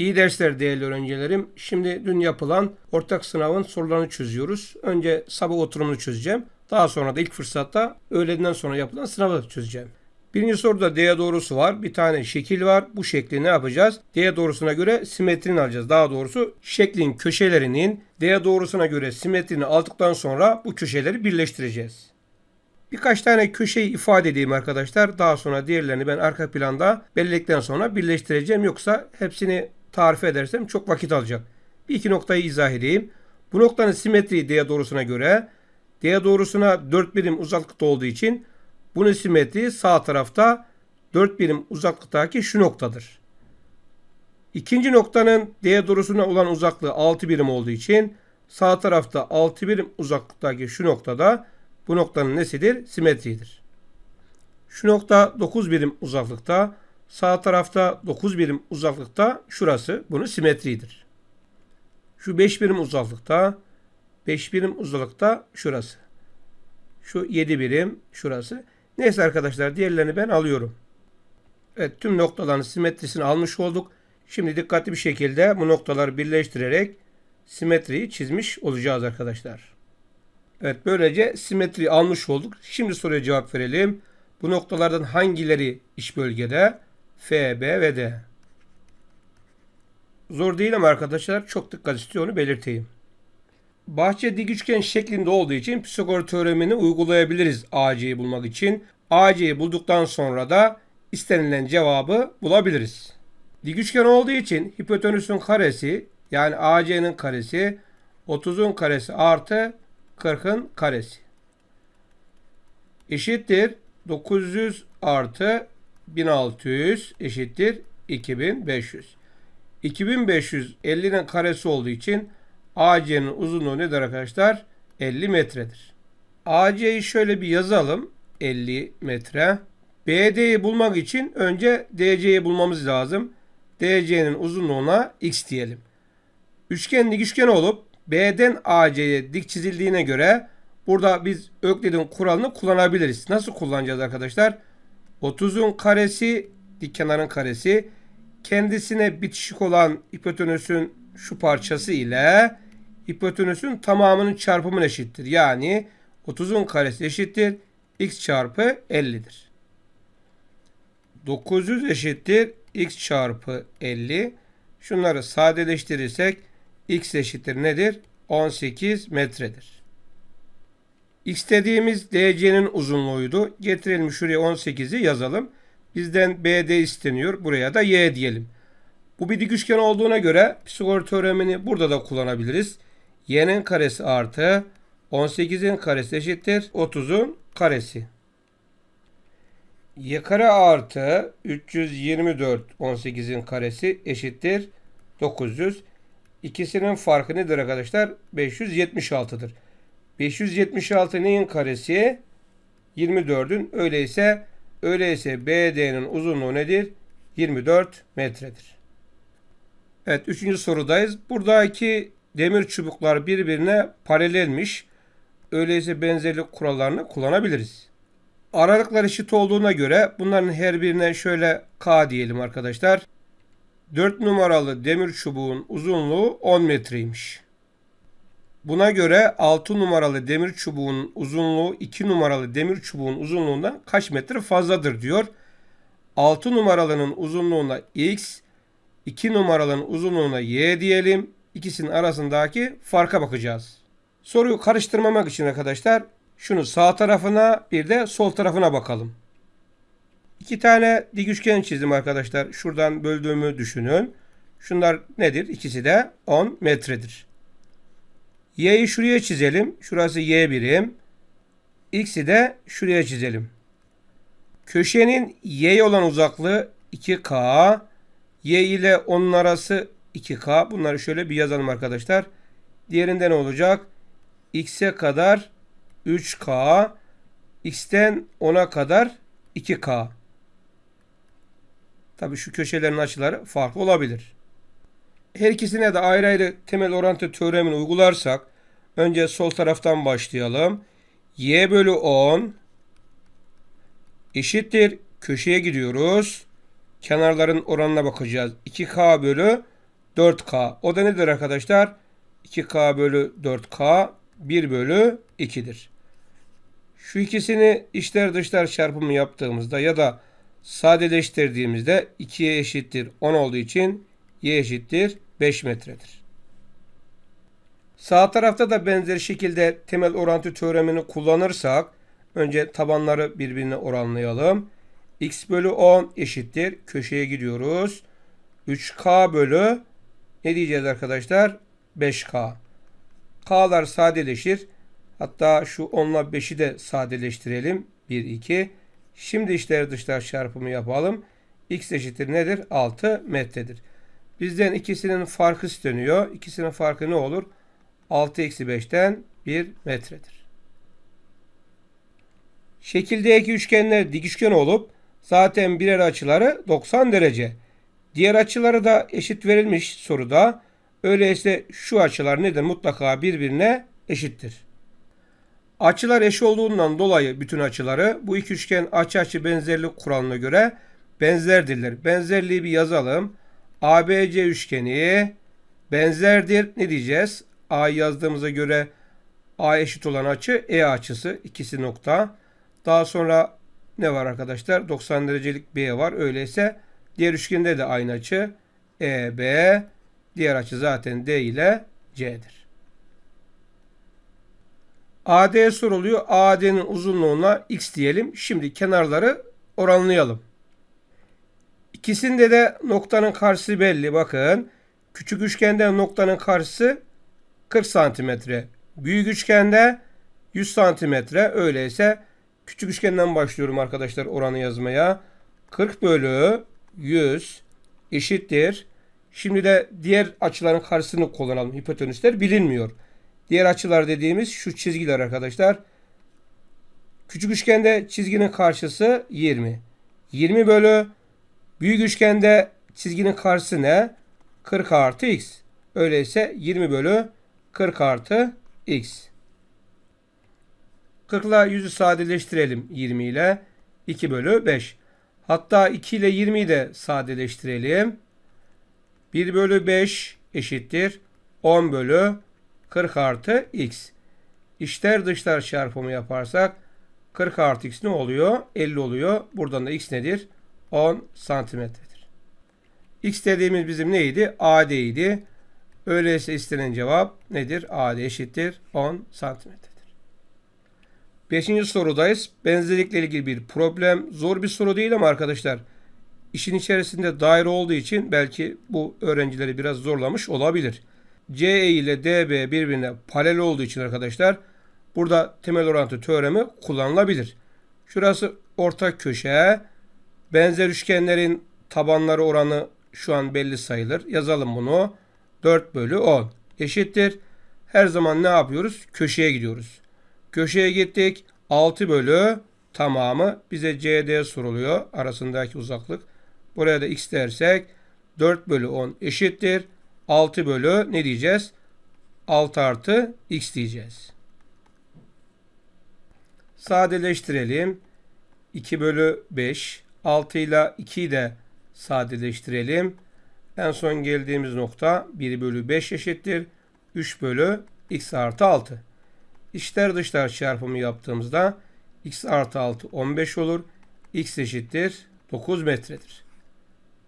İyi dersler değerli öğrencilerim. Şimdi dün yapılan ortak sınavın sorularını çözüyoruz. Önce sabah oturumunu çözeceğim. Daha sonra da ilk fırsatta öğleden sonra yapılan sınavı çözeceğim. Birinci soruda D doğrusu var. Bir tane şekil var. Bu şekli ne yapacağız? D doğrusuna göre simetrini alacağız. Daha doğrusu şeklin köşelerinin D doğrusuna göre simetrini aldıktan sonra bu köşeleri birleştireceğiz. Birkaç tane köşeyi ifade edeyim arkadaşlar. Daha sonra diğerlerini ben arka planda belirledikten sonra birleştireceğim. Yoksa hepsini tarif edersem çok vakit alacak. Bir iki noktayı izah edeyim. Bu noktanın simetriği D doğrusuna göre D doğrusuna 4 birim uzaklıkta olduğu için bunun simetriği sağ tarafta 4 birim uzaklıktaki şu noktadır. İkinci noktanın D doğrusuna olan uzaklığı 6 birim olduğu için sağ tarafta 6 birim uzaklıktaki şu noktada bu noktanın nesidir? Simetridir. Şu nokta 9 birim uzaklıkta, sağ tarafta 9 birim uzaklıkta şurası bunun simetridir. Şu 5 birim uzaklıkta, 5 birim uzaklıkta şurası. Şu 7 birim şurası. Neyse arkadaşlar diğerlerini ben alıyorum. Evet tüm noktaların simetrisini almış olduk. Şimdi dikkatli bir şekilde bu noktaları birleştirerek simetriyi çizmiş olacağız arkadaşlar. Evet böylece simetri almış olduk. Şimdi soruya cevap verelim. Bu noktalardan hangileri iç bölgede? F, B ve D. Zor değil ama arkadaşlar çok dikkat istiyor onu belirteyim. Bahçe dik üçgen şeklinde olduğu için Pisagor teoremini uygulayabiliriz AC'yi bulmak için. AC'yi bulduktan sonra da istenilen cevabı bulabiliriz. Dik üçgen olduğu için hipotenüsün karesi yani AC'nin karesi 30'un karesi artı 40'ın karesi. Eşittir 900 artı 1600 eşittir 2500. 2500 50'nin karesi olduğu için AC'nin uzunluğu nedir arkadaşlar? 50 metredir. AC'yi şöyle bir yazalım. 50 metre. BD'yi bulmak için önce DC'yi bulmamız lazım. DC'nin uzunluğuna x diyelim. Üçgen dik üçgen olup B'den AC'ye dik çizildiğine göre burada biz Öklid'in kuralını kullanabiliriz. Nasıl kullanacağız arkadaşlar? 30'un karesi dik kenarın karesi kendisine bitişik olan hipotenüsün şu parçası ile hipotenüsün tamamının çarpımına eşittir. Yani 30'un karesi eşittir x çarpı 50'dir. 900 eşittir x çarpı 50. Şunları sadeleştirirsek x eşittir nedir? 18 metredir. X dediğimiz DC'nin uzunluğuydu. Getirelim şuraya 18'i yazalım. Bizden BD isteniyor. Buraya da Y diyelim. Bu bir dik üçgen olduğuna göre Pisagor teoremini burada da kullanabiliriz. Y'nin karesi artı 18'in karesi eşittir 30'un karesi. Y kare artı 324 18'in karesi eşittir 900. İkisinin farkı nedir arkadaşlar? 576'dır. 576 neyin karesi? 24'ün. Öyleyse öyleyse BD'nin uzunluğu nedir? 24 metredir. Evet üçüncü sorudayız. Buradaki demir çubuklar birbirine paralelmiş. Öyleyse benzerlik kurallarını kullanabiliriz. Aralıklar eşit olduğuna göre bunların her birine şöyle K diyelim arkadaşlar. 4 numaralı demir çubuğun uzunluğu 10 metreymiş. Buna göre 6 numaralı demir çubuğun uzunluğu 2 numaralı demir çubuğun uzunluğundan kaç metre fazladır diyor. 6 numaralının uzunluğuna x, 2 numaralının uzunluğuna y diyelim. İkisinin arasındaki farka bakacağız. Soruyu karıştırmamak için arkadaşlar şunu sağ tarafına bir de sol tarafına bakalım. İki tane dik üçgen çizdim arkadaşlar. Şuradan böldüğümü düşünün. Şunlar nedir? İkisi de 10 metredir. Y'yi şuraya çizelim. Şurası Y birim. X'i de şuraya çizelim. Köşenin Y'ye olan uzaklığı 2K. Y ile onun arası 2K. Bunları şöyle bir yazalım arkadaşlar. Diğerinde ne olacak? X'e kadar 3K. X'ten 10'a kadar 2K. Tabi şu köşelerin açıları farklı olabilir. Her ikisine de ayrı ayrı temel orantı teoremini uygularsak önce sol taraftan başlayalım. Y bölü 10 eşittir. Köşeye gidiyoruz. Kenarların oranına bakacağız. 2K bölü 4K. O da nedir arkadaşlar? 2K bölü 4K 1 bölü 2'dir. Şu ikisini içler dışlar çarpımı yaptığımızda ya da sadeleştirdiğimizde 2'ye eşittir 10 olduğu için y eşittir 5 metredir. Sağ tarafta da benzer şekilde temel orantı teoremini kullanırsak önce tabanları birbirine oranlayalım. x bölü 10 eşittir. Köşeye gidiyoruz. 3k bölü ne diyeceğiz arkadaşlar? 5k. K'lar sadeleşir. Hatta şu 10 ile 5'i de sadeleştirelim. 1, 2. Şimdi içler dışlar çarpımı yapalım. X eşittir nedir? 6 metredir. Bizden ikisinin farkı isteniyor. İkisinin farkı ne olur? 6 eksi 5'ten 1 metredir. Şekildeki üçgenler dik üçgen olup zaten birer açıları 90 derece. Diğer açıları da eşit verilmiş soruda. Öyleyse şu açılar nedir? Mutlaka birbirine eşittir. Açılar eş olduğundan dolayı bütün açıları bu iki üçgen açı açı benzerlik kuralına göre benzerdirler. Benzerliği bir yazalım. ABC üçgeni benzerdir. Ne diyeceğiz? A yazdığımıza göre A eşit olan açı E açısı. ikisi nokta. Daha sonra ne var arkadaşlar? 90 derecelik B var. Öyleyse diğer üçgende de aynı açı. EB diğer açı zaten D ile C'dir. AD soruluyor. AD'nin uzunluğuna x diyelim. Şimdi kenarları oranlayalım. İkisinde de noktanın karşısı belli. Bakın. Küçük üçgende noktanın karşısı 40 santimetre. Büyük üçgende 100 santimetre. Öyleyse küçük üçgenden başlıyorum arkadaşlar oranı yazmaya. 40 bölü 100 eşittir. Şimdi de diğer açıların karşısını kullanalım. Hipotenüsler bilinmiyor. Diğer açılar dediğimiz şu çizgiler arkadaşlar. Küçük üçgende çizginin karşısı 20. 20 bölü büyük üçgende çizginin karşısı ne? 40 artı x. Öyleyse 20 bölü 40 artı x. 40 ile 100'ü sadeleştirelim 20 ile. 2 bölü 5. Hatta 2 ile 20'yi de sadeleştirelim. 1 bölü 5 eşittir. 10 bölü 40 artı x. İçler dışlar çarpımı yaparsak 40 artı x ne oluyor? 50 oluyor. Buradan da x nedir? 10 santimetredir. X dediğimiz bizim neydi? AD idi. Öyleyse istenen cevap nedir? AD eşittir 10 santimetredir. Beşinci sorudayız. Benzerlikle ilgili bir problem. Zor bir soru değil ama arkadaşlar işin içerisinde daire olduğu için belki bu öğrencileri biraz zorlamış olabilir. CE ile DB birbirine paralel olduğu için arkadaşlar burada temel orantı teoremi kullanılabilir. Şurası ortak köşe. Benzer üçgenlerin tabanları oranı şu an belli sayılır. Yazalım bunu. 4 bölü 10 eşittir. Her zaman ne yapıyoruz? Köşeye gidiyoruz. Köşeye gittik. 6 bölü tamamı bize CD soruluyor. Arasındaki uzaklık. Buraya da x dersek 4 bölü 10 eşittir. 6 bölü ne diyeceğiz? 6 artı x diyeceğiz. Sadeleştirelim. 2 bölü 5. 6 ile 2'yi de sadeleştirelim. En son geldiğimiz nokta 1 bölü 5 eşittir. 3 bölü x artı 6. İçler dışlar çarpımı yaptığımızda x artı 6 15 olur. x eşittir 9 metredir.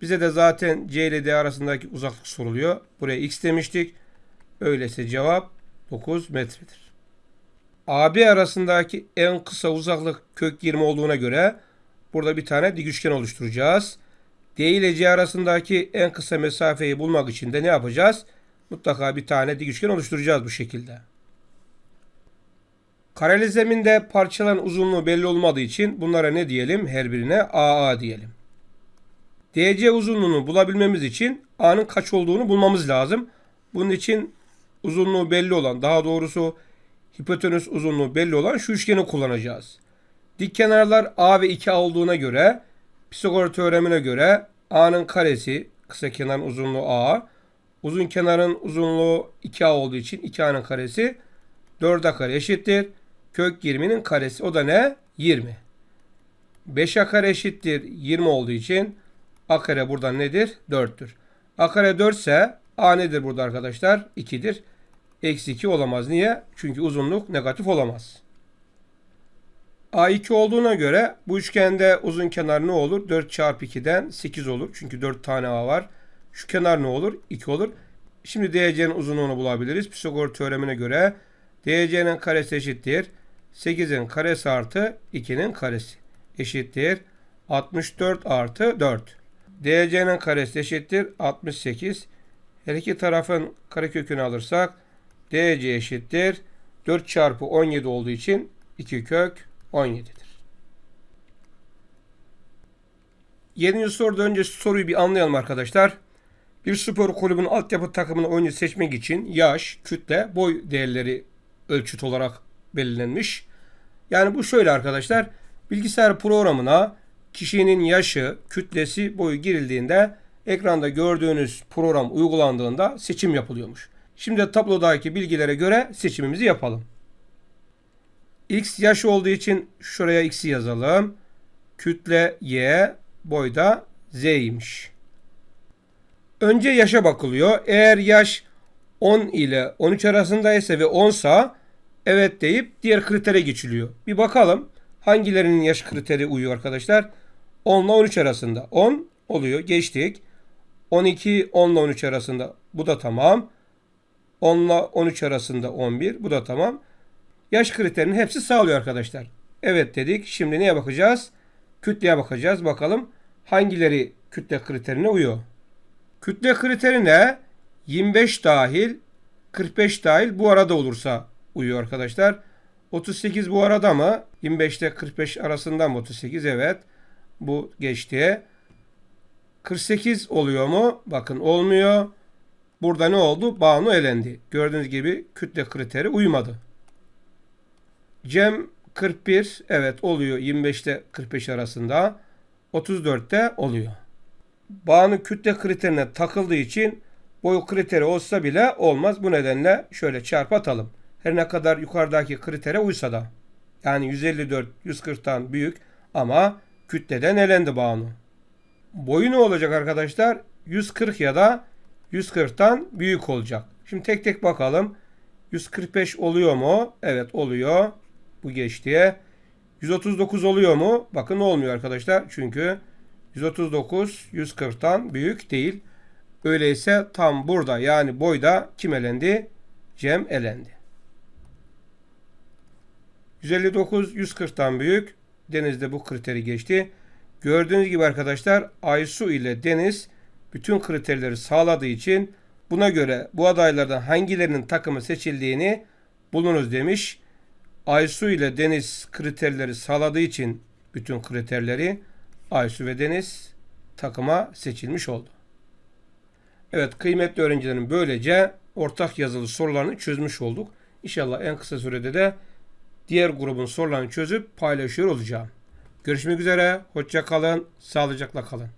Bize de zaten C ile D arasındaki uzaklık soruluyor. Buraya x demiştik. Öyleyse cevap 9 metredir. AB arasındaki en kısa uzaklık kök 20 olduğuna göre burada bir tane dik üçgen oluşturacağız. D ile C arasındaki en kısa mesafeyi bulmak için de ne yapacağız? Mutlaka bir tane dik üçgen oluşturacağız bu şekilde. Kareli zeminde parçaların uzunluğu belli olmadığı için bunlara ne diyelim? Her birine AA diyelim. DC uzunluğunu bulabilmemiz için A'nın kaç olduğunu bulmamız lazım. Bunun için uzunluğu belli olan, daha doğrusu hipotenüs uzunluğu belli olan şu üçgeni kullanacağız. Dik kenarlar A ve 2A olduğuna göre Pisagor teoremine göre A'nın karesi kısa kenarın uzunluğu A, uzun kenarın uzunluğu 2A olduğu için 2A'nın karesi 4A kare eşittir. Kök 20'nin karesi o da ne? 20. 5A kare eşittir 20 olduğu için A kare buradan nedir? 4'tür. A kare 4 ise A nedir burada arkadaşlar? 2'dir. Eksi 2 olamaz. Niye? Çünkü uzunluk negatif olamaz. A2 olduğuna göre bu üçgende uzun kenar ne olur? 4 çarpı 2'den 8 olur. Çünkü 4 tane A var. Şu kenar ne olur? 2 olur. Şimdi DC'nin uzunluğunu bulabiliriz. Pisagor teoremine göre DC'nin karesi eşittir. 8'in karesi artı 2'nin karesi eşittir. 64 artı 4. DC'nin karesi eşittir. 68. Her iki tarafın karekökünü alırsak DC eşittir. 4 çarpı 17 olduğu için 2 kök 17'dir. 7. soruda önce soruyu bir anlayalım arkadaşlar. Bir spor kulübünün altyapı takımını oyuncu seçmek için yaş, kütle, boy değerleri ölçüt olarak belirlenmiş. Yani bu şöyle arkadaşlar. Bilgisayar programına kişinin yaşı, kütlesi, boyu girildiğinde ekranda gördüğünüz program uygulandığında seçim yapılıyormuş. Şimdi tablodaki bilgilere göre seçimimizi yapalım. X yaş olduğu için şuraya X'i yazalım. Kütle Y, boy da Z'ymiş. Önce yaşa bakılıyor. Eğer yaş 10 ile 13 arasındaysa ve 10 sa evet deyip diğer kritere geçiliyor. Bir bakalım hangilerinin yaş kriteri uyuyor arkadaşlar. 10 ile 13 arasında. 10 oluyor. Geçtik. 12 10 ile 13 arasında. Bu da tamam. 10 ile 13 arasında 11. Bu da tamam. Yaş kriterinin hepsi sağlıyor arkadaşlar. Evet dedik. Şimdi neye bakacağız? Kütleye bakacağız. Bakalım hangileri kütle kriterine uyuyor. Kütle kriterine 25 dahil 45 dahil bu arada olursa uyuyor arkadaşlar. 38 bu arada mı? 25 ile 45 arasında mı 38? Evet. Bu geçti. 48 oluyor mu? Bakın olmuyor. Burada ne oldu? Banu elendi. Gördüğünüz gibi kütle kriteri uymadı. Cem 41 evet oluyor 25 ile 45 arasında. 34'te oluyor. Banu kütle kriterine takıldığı için boyu kriteri olsa bile olmaz. Bu nedenle şöyle çarpı atalım. Her ne kadar yukarıdaki kritere uysa da. Yani 154 140'tan büyük ama kütleden elendi Banu. Boyu ne olacak arkadaşlar? 140 ya da 140'tan büyük olacak. Şimdi tek tek bakalım. 145 oluyor mu? Evet oluyor. Bu geçti. 139 oluyor mu? Bakın olmuyor arkadaşlar. Çünkü 139 140'tan büyük değil. Öyleyse tam burada yani boyda kim elendi? Cem elendi. 159 140'tan büyük. Deniz de bu kriteri geçti. Gördüğünüz gibi arkadaşlar Aysu ile Deniz bütün kriterleri sağladığı için buna göre bu adaylardan hangilerinin takımı seçildiğini bulunuz demiş. Aysu ile Deniz kriterleri sağladığı için bütün kriterleri Aysu ve Deniz takıma seçilmiş oldu. Evet kıymetli öğrencilerim böylece ortak yazılı sorularını çözmüş olduk. İnşallah en kısa sürede de diğer grubun sorularını çözüp paylaşıyor olacağım. Görüşmek üzere. Hoşça kalın. Sağlıcakla kalın.